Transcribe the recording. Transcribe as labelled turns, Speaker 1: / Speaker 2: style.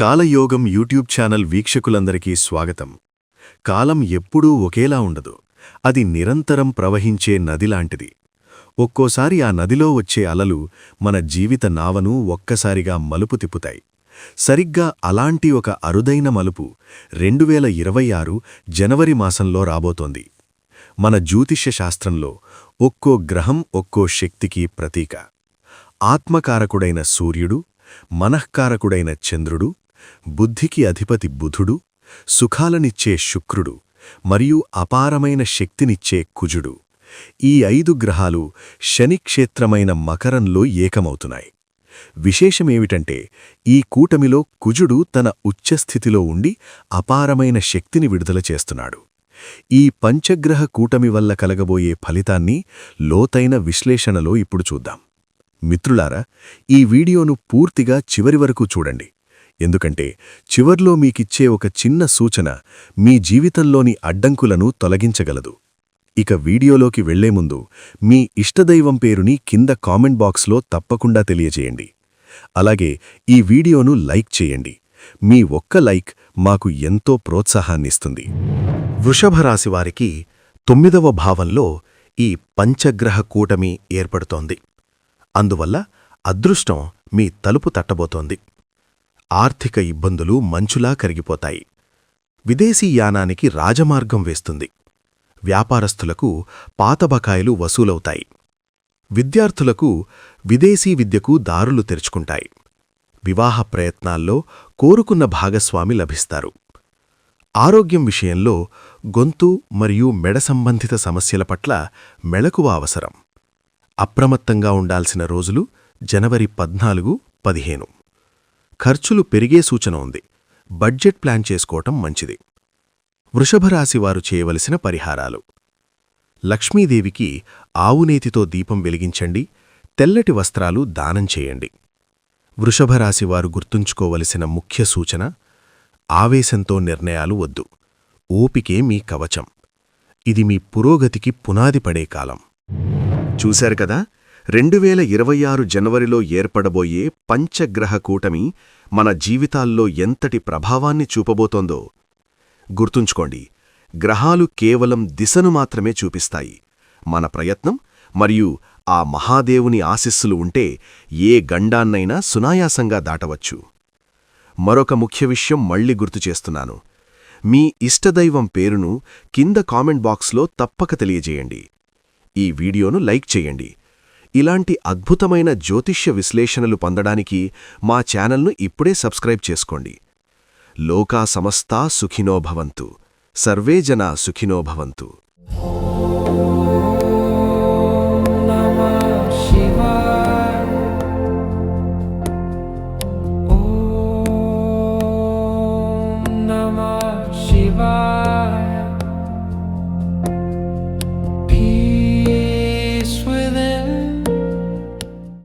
Speaker 1: కాలయోగం YouTube channel వీక్షకులందరికీ స్వాగతం. కాలం ఎప్పుడూ ఒకేలా ఉండదు. అది నిరంతరం ప్రవహించే నదిలాంటిది. ఒక్కోసారి ఆ నదిలో వచ్చే అలలు మన జీవిత నావను ఒక్కసారిగా మలుపు తిప్పుతాయి. సరిగ్గా అలాంటి ఒక అరుదైన మలుపు రెండువేల ఇరవై ఆరు జనవరి మాసంలో రాబోతోంది. మన జ్యోతిష్య శాస్త్రంలో ఒక్కో గ్రహం ఒక్కో శక్తికి ప్రతీక. ఆత్మకారకుడైన సూర్యుడు మనఃకారకుడైన చంద్రుడు బుద్ధికి అధిపతి బుధుడు సుఖాలనిచ్చే శుక్రుడు మరియు అపారమైన శక్తినిచ్చే కుజుడు. ఈ ఐదు గ్రహాలు శనిక్షేత్రమైన మకరంలో ఏకమవుతున్నాయి. విశేషమేమిటంటే ఈ కూటమిలో కుజుడు తన ఉచ్చస్థితిలో ఉండి అపారమైన శక్తిని విడుదల చేస్తున్నాడు. ఈ పంచగ్రహ కూటమి వల్ల కలగబోయే ఫలితాన్ని లోతైన విశ్లేషణలో ఇప్పుడు చూద్దాం. మిత్రులారా ఈ వీడియోను పూర్తిగా చివరి వరకు చూడండి. ఎందుకంటే చివర్లో మీకిచ్చే ఒక చిన్న సూచన మీ జీవితంలోని అడ్డంకులను తొలగించగలదు. ఇక వీడియోలోకి వెళ్ళే ముందు మీ ఇష్టదైవం పేరుని కింద కామెంట్ బాక్స్లో తప్పకుండా తెలియజేయండి. అలాగే ఈ వీడియోను లైక్ చేయండి. మీ ఒక్క లైక్ మాకు ఎంతో ప్రోత్సాహాన్నిస్తుంది. వృషభరాశివారికి తొమ్మిదవ భావంలో ఈ పంచగ్రహ కూటమి ఏర్పడుతోంది. అందువల్ల అదృష్టం మీ తలుపు తట్టబోతోంది. ఆర్థిక ఇబ్బందులు మంచులా కరిగిపోతాయి. విదేశీ యానానికి రాజమార్గం వేస్తుంది. వ్యాపారస్తులకు పాత బకాయిలు వసూలవుతాయి. విద్యార్థులకు విదేశీ విద్యకు దారులు తెరుచుకుంటాయి. వివాహ ప్రయత్నాల్లో కోరుకున్న భాగస్వామి లభిస్తారు. ఆరోగ్యం విషయంలో గొంతు మరియు మెడ సంబంధిత సమస్యల పట్ల మెళకువ అవసరం. అప్రమత్తంగా ఉండాల్సిన రోజులు జనవరి పద్నాలుగు పదిహేను. ఖర్చులు పెరిగే సూచన ఉంది. బడ్జెట్ ప్లాన్ చేసుకోవటం మంచిది. వృషభరాశివారు చేయవలసిన పరిహారాలు. లక్ష్మీదేవికి ఆవునేతితో దీపం వెలిగించండి. తెల్లటి వస్త్రాలు దానం చేయండి. వృషభరాశివారు గుర్తుంచుకోవలసిన ముఖ్య సూచన ఆవేశంతో నిర్ణయాలు వద్దు. ఓపికే మీ కవచం. ఇది మీ పురోగతికి పునాది పడే కాలం. చూశారు కదా? రెండు వేల ఇరవై ఆరు జనవరిలో ఏర్పడబోయే పంచగ్రహ కూటమి మన జీవితాల్లో ఎంతటి ప్రభావాన్ని చూపబోతోందో గుర్తుంచుకోండి. గ్రహాలు కేవలం దిశను మాత్రమే చూపిస్తాయి. మన ప్రయత్నం మరియు ఆ మహాదేవుని ఆశిస్సులు ఉంటే ఏ గండాన్నైనా సునాయాసంగా దాటవచ్చు. మరొక ముఖ్య విషయం మళ్ళీ గుర్తు చేస్తున్నాను. మీ ఇష్టదైవం పేరును కింద కామెంట్ బాక్స్లో తప్పక తెలియజేయండి. ఈ వీడియోను లైక్ చేయండి. ఇలాంటి అద్భుతమైన జ్యోతిష్య విశ్లేషణలు పొందడానికి మా ఛానల్ను ఇప్పుడే సబ్స్క్రైబ్ చేసుకోండి. లోకా సమస్తా సుఖినోభవంతు సర్వే జనా సుఖినోభవంతు